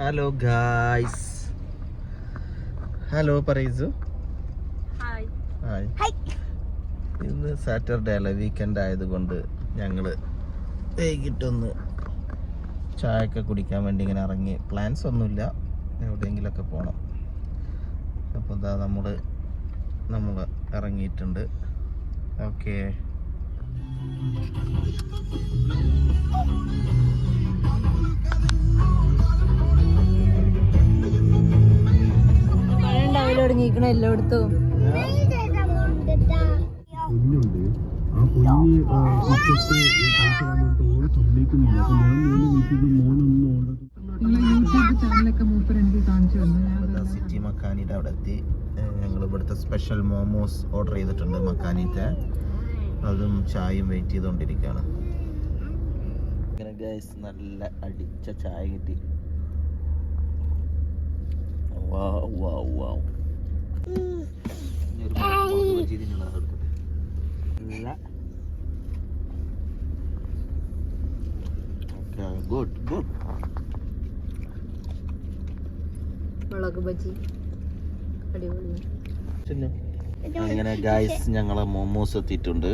Hello guys hello പറയൂ hi ഇന്ന് Saturday അല്ല? വീക്കെൻഡ് ആയതുകൊണ്ട് ഞങ്ങൾ വൈകിട്ടൊന്ന് ചായയൊക്കെ കുടിക്കാൻ വേണ്ടി ഇങ്ങനെ ഇറങ്ങി. പ്ലാൻസ് ഒന്നുമില്ല. എവിടെയെങ്കിലൊക്കെ പോകണം അപ്പോൾ ഇതാ നമ്മൾ നമ്മൾ ഇറങ്ങിയിട്ടുണ്ട്. ഓക്കെ തന്നു ഞാൻ സിറ്റി മക്കാനിയുടെ അവിടെ എത്തി ഞങ്ങൾ ഇവിടുത്തെ സ്പെഷ്യൽ മോമോസ് ഓർഡർ ചെയ്തിട്ടുണ്ട് മക്കാനിത്തെ അതും ചായയും വെയിറ്റ് ചെയ്തുകൊണ്ടിരിക്കുകയാണ് ഇങ്ങനെ ഗൈസ് നല്ല അടിച്ച ചായ കിട്ടി വാ വാ ഒരു ബജി തിന്നുള്ളത് എടുക്കട്ടെ. നല്ല ഗുഡ് ഗുഡ്. മുളക് ബജി. അങ്ങനെ ഗൈസ് ഞങ്ങളെ മോമോസ് എത്തിയിട്ടുണ്ട്.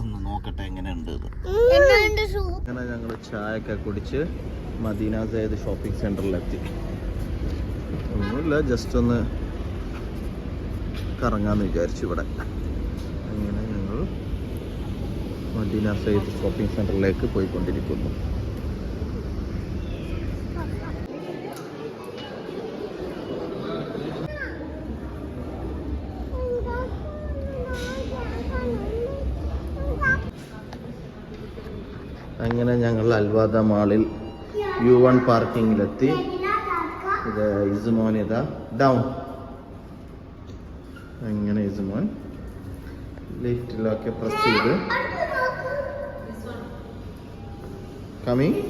ഒന്ന് നോക്കട്ടെ എങ്ങനെയുണ്ട് അങ്ങനെ ഞങ്ങൾ ചായ ഒക്കെ കുടിച്ച് മദീന സൈദ് ഷോപ്പിംഗ് സെന്ററിലെത്തി ഒന്നുമില്ല ജസ്റ്റ് ഒന്ന് കറങ്ങാന്ന് വിചാരിച്ചു ഇവിടെ. അങ്ങനെ ഞങ്ങൾ മദീന സൈഡ് ഷോപ്പിംഗ് സെന്ററിലേക്ക് പോയിക്കൊണ്ടിരിക്കുന്നു. അങ്ങനെ ഞങ്ങൾ അൽവാദ മാളിൽ യു വൺ പാർക്കിങ്ങിലെത്തി. ഇത് ഇസ്മോനിത. ഡൗൺ അങ്ങനെ യജമാൻ ലിഫ്റ്റിലൊക്കെ പ്രസ് ചെയ്ത്. കമ്മിങ്